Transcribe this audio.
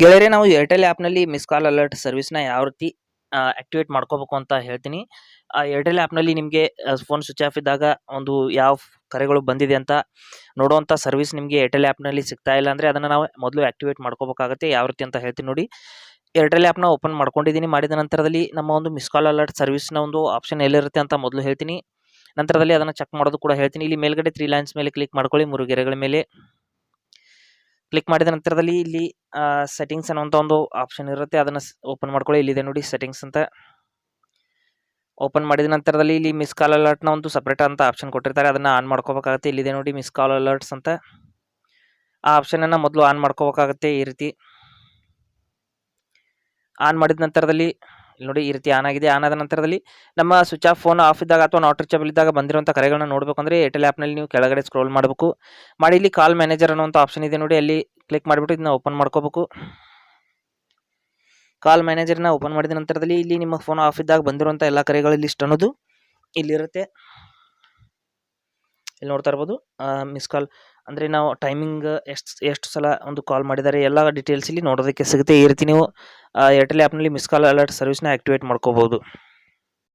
ಗೆಳೆಯರೇ, ನಾವು ಏರ್ಟೆಲ್ ಆ್ಯಪ್ನಲ್ಲಿ ಮಿಸ್ ಕಾಲ್ ಅಲರ್ಟ್ ಸರ್ವಿಸ್ನ ಯಾವ ರೀತಿ ಆಕ್ಟಿವೇಟ್ ಮಾಡ್ಕೋಬೇಕು ಅಂತ ಹೇಳ್ತೀನಿ. ಆ ಏರ್ಟೆಲ್ ಆ್ಯಪ್ನಲ್ಲಿ ನಿಮಗೆ ಫೋನ್ ಸ್ವಿಚ್ ಆಫ್ ಇದ್ದಾಗ ಒಂದು ಯಾವ ಕರೆಗಳು ಬಂದಿದೆ ಅಂತ ನೋಡುವಂಥ ಸರ್ವಿಸ್ ನಿಮಗೆ ಏರ್ಟೆಲ್ ಆ್ಯಪ್ನಲ್ಲಿ ಸಿಗ್ತಾ ಇಲ್ಲ ಅಂದರೆ ಅದನ್ನು ನಾವು ಮೊದಲು ಆಕ್ಟಿವೇಟ್ ಮಾಡ್ಕೋಬೇಕಾಗುತ್ತೆ, ಯಾವ ರೀತಿ ಅಂತ ಹೇಳ್ತೀನಿ ನೋಡಿ. ಏರ್ಟೆಲ್ ಆ್ಯಪ್ನ ಓಪನ್ ಮಾಡ್ಕೊಂಡಿದ್ದೀನಿ, ಮಾಡಿದ ನಂತರದಲ್ಲಿ ನಮ್ಮ ಒಂದು ಮಿಸ್ ಕಾಲ್ ಅಲರ್ಟ್ ಸರ್ವಿಸ್ನ ಒಂದು ಆಪ್ಷನ್ ಎಲ್ಲಿರುತ್ತೆ ಅಂತ ಮೊದಲು ಹೇಳ್ತೀನಿ. ನಂತರದಲ್ಲಿ ಅದನ್ನು ಚೆಕ್ ಮಾಡೋದು ಕೂಡ ಹೇಳ್ತೀನಿ. ಇಲ್ಲಿ ಮೇಲ್ಗಡೆ ತ್ರೀ ಲೈನ್ಸ್ ಮೇಲೆ ಕ್ಲಿಕ್ ಮಾಡ್ಕೊಳ್ಳಿ, ಮೂರು ಗೆರೆಗಳ ಮೇಲೆ. ಕ್ಲಿಕ್ ಮಾಡಿದ ನಂತರದಲ್ಲಿ ಇಲ್ಲಿ ಸೆಟ್ಟಿಂಗ್ಸ್ ಅನ್ನುವಂಥ ಒಂದು ಆಪ್ಷನ್ ಇರುತ್ತೆ. ಅದನ್ನು ಓಪನ್ ಮಾಡ್ಕೊಳ್ಳಿ. ಇಲ್ಲಿದೆ ನೋಡಿ ಸೆಟ್ಟಿಂಗ್ಸ್ ಅಂತ. ಓಪನ್ ಮಾಡಿದ ನಂತರದಲ್ಲಿ ಇಲ್ಲಿ ಮಿಸ್ ಕಾಲ್ ಅಲರ್ಟ್ನ ಒಂದು ಸಪ್ರೇಟ್ ಅಂತ ಆಪ್ಷನ್ ಕೊಟ್ಟಿರ್ತಾರೆ. ಅದನ್ನು ಆನ್ ಮಾಡ್ಕೋಬೇಕಾಗುತ್ತೆ. ಇಲ್ಲಿದೆ ನೋಡಿ ಮಿಸ್ ಕಾಲ್ ಅಲರ್ಟ್ಸ್ ಅಂತ. ಆ ಆಪ್ಷನನ್ನು ಮೊದಲು ಆನ್ ಮಾಡ್ಕೋಬೇಕಾಗತ್ತೆ ಈ ರೀತಿ. ಆನ್ ಮಾಡಿದ ನಂತರದಲ್ಲಿ ನೋಡಿ ಈ ರೀತಿ ಆನ್ ಆಗಿದೆ. ಆನ್ ಆದ ನಂತರದಲ್ಲಿ ನಮ್ಮ ಸ್ವಿಚ್ ಆಫ್ ಫೋನ್ ಆಫ್ ಇದ್ದಾಗ ಅಥವಾ ನಾಟ್ ರೀಚಬಲ್ ಇದ್ದಾಗ ಬಂದಿರುವಂಥ ಕರೆಗಳನ್ನ ನೋಡಬೇಕಂದ್ರೆ ಏರ್ಟೆಲ್ ಆ್ಯಪ್ನಲ್ಲಿ ನೀವು ಕೆಳಗಡೆ ಸ್ಕ್ರೋಲ್ ಮಾಡಬೇಕು. ಮಾಡಿ ಇಲ್ಲಿ ಕಾಲ್ ಮ್ಯಾನೇಜರ್ ಅನ್ನುವಂಥ ಆಪ್ಷನ್ ಇದೆ ನೋಡಿ. ಅಲ್ಲಿ ಕ್ಲಿಕ್ ಮಾಡಿಬಿಟ್ಟು ಇದನ್ನ ಓಪನ್ ಮಾಡ್ಕೋಬೇಕು. ಕಾಲ್ ಮ್ಯಾನೇಜರ್ನ ಓಪನ್ ಮಾಡಿದ ನಂತರದಲ್ಲಿ ಇಲ್ಲಿ ನಿಮ್ಮ ಫೋನ್ ಆಫ್ ಇದ್ದಾಗ ಬಂದಿರುವಂಥ ಎಲ್ಲ ಕರೆಗಳ ಲಿಸ್ಟ್ ಅನ್ನೋದು ಇಲ್ಲಿರುತ್ತೆ. ಇಲ್ಲಿ ನೋಡ್ತಾ ಇರ್ಬೋದು. ಮಿಸ್ ಕಾಲ್ ಅಂದರೆ ನಾವು ಟೈಮಿಂಗ್ ಎಷ್ಟು ಎಷ್ಟು ಸಲ ಒಂದು ಕಾಲ್ ಮಾಡಿದ್ದಾರೆ ಎಲ್ಲ ಡೀಟೇಲ್ಸ್ ಇಲ್ಲಿ ನೋಡೋದಕ್ಕೆ ಸಿಗುತ್ತೆ. ಈ ರೀತಿ ನೀವು ಏರ್ಟೆಲ್ ಆ್ಯಪ್ನಲ್ಲಿ ಮಿಸ್ ಕಾಲ್ ಅಲರ್ಟ್ ಸರ್ವಿಸ್ನ ಆ್ಯಕ್ಟಿವೇಟ್ ಮಾಡ್ಕೋಬೋದು.